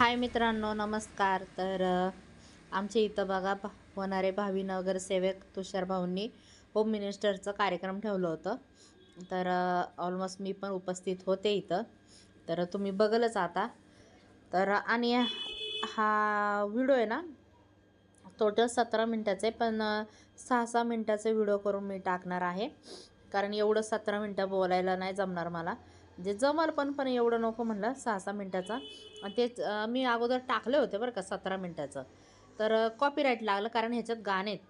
हाय मित्रांनो नमस्कार. तर आमच्या इथं बघा भा- होणारे भावी नगरसेवक तुषार भाऊंनी होम मिनिस्टरचं कार्यक्रम ठेवलं होतं. तर ऑलमोस्ट मी पण उपस्थित होते इथं. तर तुम्ही बघलच आता. तर आणि हा व्हिडिओ आहे ना टोटल सतरा मिनटाचे पण सहा सहा मिनटाचे व्हिडिओ करून मी टाकणार आहे. कारण एवढं सतरा मिनटं बोलायला नाही जमणार मला. म्हणजे जमल पण पण एवढं नको म्हणलं सहा सहा मिनटाचा. आणि तेच मी अगोदर टाकले होते बरं का सतरा मिनटाचं. तर कॉपीराईट लागलं कारण ह्याच्यात गाणे आहेत.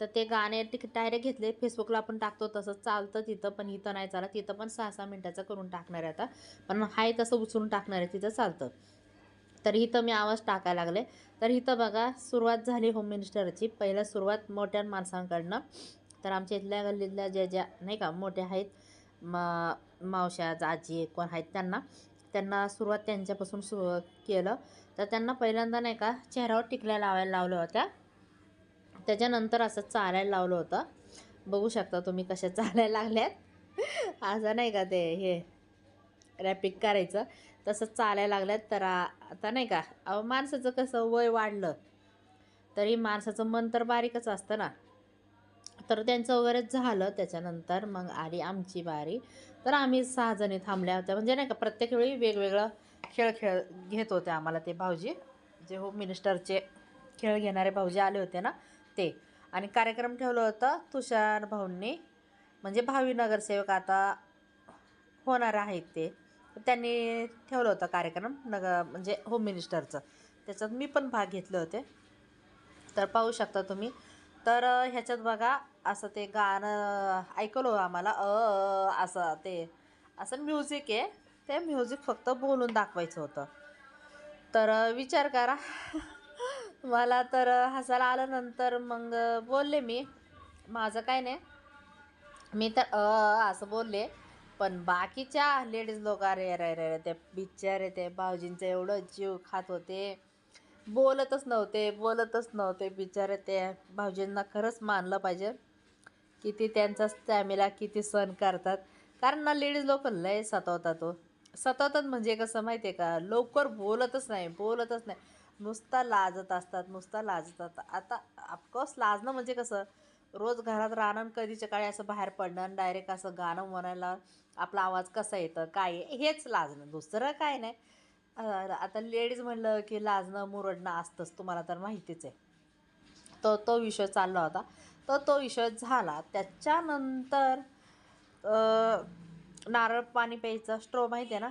तर ते गाणे टिक डायरेक्ट घेतले फेसबुकला आपण टाकतो तसं चालतं तिथं पण इथं नाही चालत तिथं पण सहा सहा मिनटाचं करून टाकणार आहे आता. पण हाय तसं उचलून टाकणार आहे तिथं चालतं. तर इथं मी आवाज टाकायला लागले. तर इथं बघा सुरुवात झाली होम मिनिस्टरची पहिल्या सुरुवात मोठ्या माणसांकडनं. तर आमच्या इथल्या गल्लीतल्या ज्या ज्या नाही का मोठ्या आहेत. मा मावश्या आजी कोण आहेत त्यांना. त्यांना सुरुवात त्यांच्यापासून सुरू केलं. तर त्यांना पहिल्यांदा नाही का चेहऱ्यावर टिकल्या लावायला लावल्या होत्या. त्याच्यानंतर असं चालायला लावलं होतं. बघू शकता तुम्ही कशा चालायला लागल्यात. असं नाही का ते हे रॅपिक करायचं. तसं चालायला लागल्यात. तर आता नाही का अहो, माणसाचं कसं वय वाढलं तरी माणसाचं मन तर बारीकच असतं ना. तर त्यांचं वगैरे झालं त्याच्यानंतर मग आली आमची बारी. तर आम्ही सहाजणी थांबल्या होत्या. म्हणजे नाही का प्रत्येक वेळी वेगवेगळं खेळ खेळ घेत होते आम्हाला ते भाऊजी. जे होम मिनिस्टरचे खेळ घेणारे भाऊजी आले होते ना ते. आणि कार्यक्रम ठेवलं होतं तुषार भाऊंनी. म्हणजे भावी नगरसेवक आता होणार आहेत ते. त्यांनी ठेवलं होतं कार्यक्रम नग म्हणजे होम मिनिस्टरचं. त्याच्यात मी पण भाग घेतले होते. तर पाहू शकता तुम्ही तर ह्याच्यात बघा असं ते गाणं ऐकलं आम्हाला अ असं ते असं म्युझिक आहे. ते म्युझिक फक्त बोलून दाखवायचं होतं. तर विचार करा. मला तर हसायला आल्यानंतर मग बोलले मी. माझं काय नाही. मी तर अ असं बोलले. पण बाकीच्या लेडीज लोक अरे अरे अरे अरे ते बिचारे ते भाऊजींचं एवढं जीव खात होते. बोलतच नव्हते बोलतच नव्हते बिचारे ते. भाऊजींना खरंच मानलं पाहिजे किती त्यांचा स्टॅमिला किती सण करतात. कारण ना लेडीज लोक लय सतवतात तो हो. सतवतात म्हणजे कसं माहिती आहे का? लवकर बोलतच नाही बोलतच नाही. नुसता लाजत असतात नुसता लाजत असतात. आता अफकोर्स लाजणं म्हणजे कसं? रोज घरात राहणं आणि कधीच्या काळी असं बाहेर पडणं आणि डायरेक्ट असं गाणं म्हणायला आपला आवाज कसा येतं काय हेच लाजणं. दुसरं काय नाही. आता लेडीज म्हणलं की लाजणं मुरडणं असतंच तुम्हाला तर माहितीच आहे. तो तो विषय चालला होता. तर तो विषय झाला. त्याच्यानंतर नारळ पाणी प्यायचं स्ट्रो माहिती आहे ना?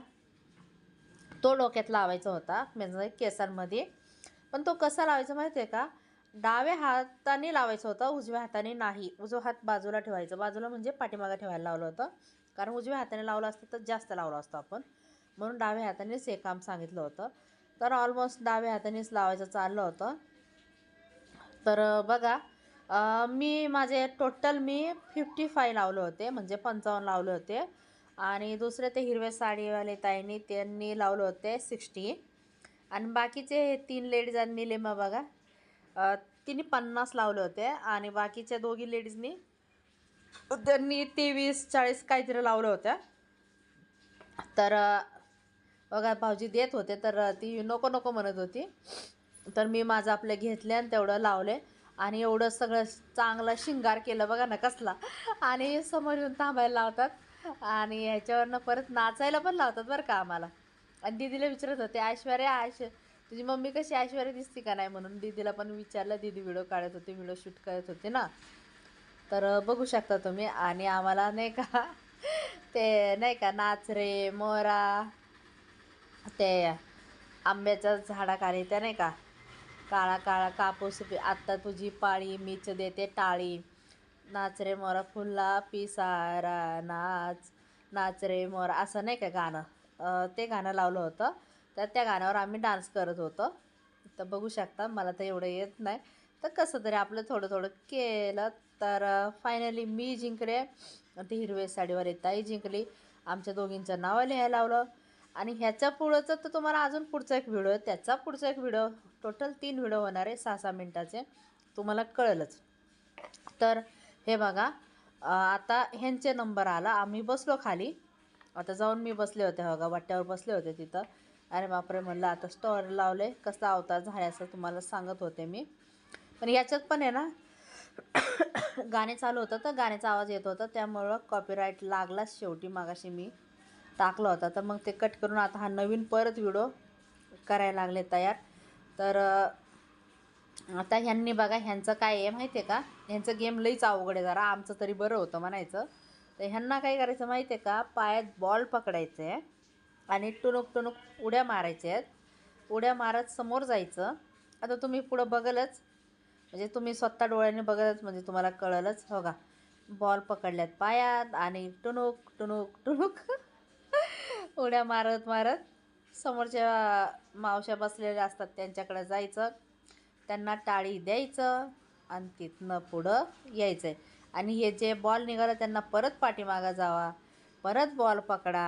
तो डोक्यात लावायचा होता म्हणजे केसांमध्ये. पण तो कसा लावायचा माहिती आहे का? डाव्या हाताने लावायचं होतं उजव्या हाताने नाही. उजवा हात बाजूला ठेवायचं. बाजूला म्हणजे पाठीमागं ठेवायला लावलं होतं. कारण उजव्या हाताने लावलं असतं तर जास्त लावलं असतं आपण. म्हणून डाव्या हातानेच हे काम सांगितलं होतं. तर ऑलमोस्ट डाव्या हातानेच लावायचं चाललं होतं. तर बघा मी माझे टोटल मी फिफ्टी फाय लावले होते म्हणजे पंचावन्न लावले होते. आणि दुसरे ते हिरवे साडीवाले ताईंनी त्यांनी लावले होते सिक्स्टी आणि बाकीचे हे तीन लेडीजांनी आणि बघा तिने पन्नास लावले होते. आणि बाकीच्या दोघी लेडीजनी त्यांनी तेवीस चाळीस काहीतरी लावलं होत्या तर बघा भाऊजी देत होते तर ती नको नको म्हणत होती. तर मी माझं आपलं घेतले आणि तेवढं लावले. आणि एवढं सगळं चांगलं शिंगार केलं बघा ना कसला. आणि समोर येऊन थांबायला लावतात. आणि ह्याच्यावरनं परत नाचायला पण लावतात बरं का आम्हाला. आणि दीदीला विचारत होते ऐश्वर्या ऐश तुझी मम्मी कशी ऐश्वर्या दिसते का नाही? म्हणून दीदीला पण विचारलं. दीदी व्हिडिओ काढत होते व्हिडिओ शूट करत होते ना. तर बघू शकता तुम्ही. आणि आम्हाला नाही का ते नाही का नाच रे मोरा. ते आंब्याच्या झाडाखाली त्या नाही का? काळा काळा कापूस आत्ता तुझी पाळी मीच देते टाळी. नाच रे मोरा फुल्ला पिसारा नाच. नाच रे मोरा असं नाही का गाणं? ते गाणं लावलं होतं. तर त्या गाण्यावर आम्ही डान्स करत होतो. तर बघू शकता मला तर एवढं येत नाही. तर कसं तरी आपलं थोडं थोडं केलं. तर फायनली मी जिंकले. ती हिरवे साडीवर ताई जिंकली. आमच्या दोघींचं नाव लिहायला लावलं. आणि ह्याच्या पुढचं तर तुम्हाला अजून पुढचा एक व्हिडिओ आहे. त्याचा पुढचा एक व्हिडिओ टोटल तीन व्हिडिओ होणार आहे सहा सहा मिनटाचे. तुम्हाला कळेलच. तर हे बघा आता ह्यांचे नंबर आला. आम्ही बसलो खाली. आता जाऊन मी बसले होते बघा वाट्यावर बसले होते तिथं. अरे बापरे म्हणलं आता स्टोअर लावले. कसा अवतार झाल्याचं तुम्हाला सांगत होते मी. पण याच्यात पण आहे ना गाणे चालू होतं. तर गाण्याचा आवाज येत होता. त्यामुळं कॉपीराईट लागलाच शेवटी मागाशी मी. टाकला होता. तर मग ते कट करून आता हा नवीन परत व्हिडिओ करायला लागले तयार. तर आता ह्यांनी बघा ह्यांचं काय आहे माहिती आहे का? ह्यांचं गेम लईच अवघड आहे जरा. आमचं तरी बरं होतं म्हणायचं. तर ह्यांना काय करायचं माहिती आहे का? पायात बॉल पकडायचं आहे आणि टुणूक टुणूक उड्या मारायच्या आहेत. उड्या मारत समोर जायचं. आता तुम्ही पुढं बघलच. म्हणजे तुम्ही स्वतः डोळ्याने बघलच म्हणजे तुम्हाला कळलंच. हो का? बॉल पकडल्यात पायात आणि टुणूक टुणूक टुणूक. उड्या मारत मारत समोरच्या मावश्या बसलेल्या असतात त्यांच्याकडे जायचं. त्यांना टाळी द्यायचं आणि तिथनं पुढं यायचं आहे आणि हे जे बॉल निघालं त्यांना परत पाठीमागं जावा परत बॉल पकडा.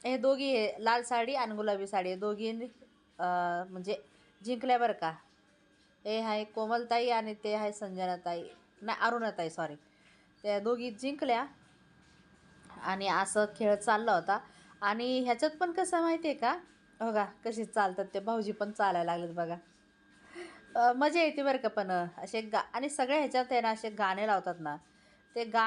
हे दोघी हे लाल साडी आणि गुलाबी साडी दोघी म्हणजे जिंकल्या बरं का. हे आहे कोमलताई आणि ते आहे संजनाताई नाही अरुणाताई सॉरी त्या दोघी जिंकल्या. आणि असं खेळ चालला होता. आणि ह्याच्यात पण कसं माहिती आहे का? बघा कसे चालतात ते. भाऊजी पण चालायला लागलेत बघा. मजा येते बरं का पण असे गा आणि सगळ्या ह्याच्यात आहे ना असे गाणे लावतात ना. ते गा